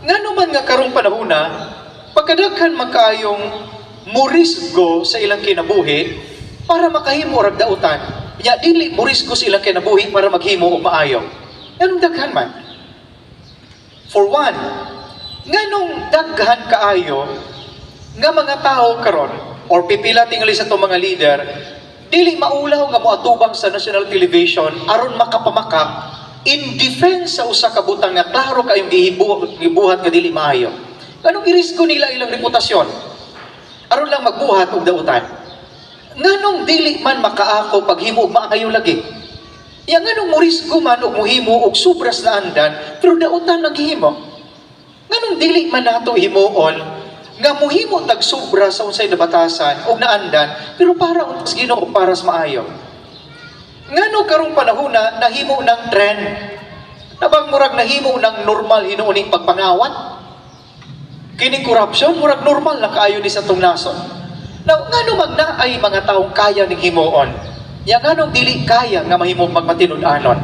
Nga naman nga karong panahuna, pagkadaghan magkaayong murisgo sa ilang kinabuhi para makahimo rag dautan. Ya dili murisgo sa ilang kinabuhi para maghimo og maayo. Anong daghan man? For one, nganong daghan kaayo nga mga tao karon or pipila tingali sa itong mga leader dili maulaw nga moatubang sa national television aron makapamakak in defense sa usa ka butang nga klaro kayong gihibu- gibuhat nga dili maayo. Anong irisko nila ilang reputasyon? Aron lang magbuhat og dautan. Nganong dili man makaako paghimo og maayo lagi? Ya nganong morisgo man og mohimo og subras na andan pero dautan ang gihimo? Nganong dili man nato himuon nga muhimo tag sobra sa unsay nabatasan o naandan pero para untas Ginoo para sa maayo. Ngano karong panahon na nahimo ng trend? Nabang murag nahimo ng normal hinuuning pagpangawat? Kining corruption murag normal na kaayo ni sa tong nason. Now, ngano man na ay mga taong kaya ning himuon? Ya nganong dili kaya nga mahimo magmatinud-anon?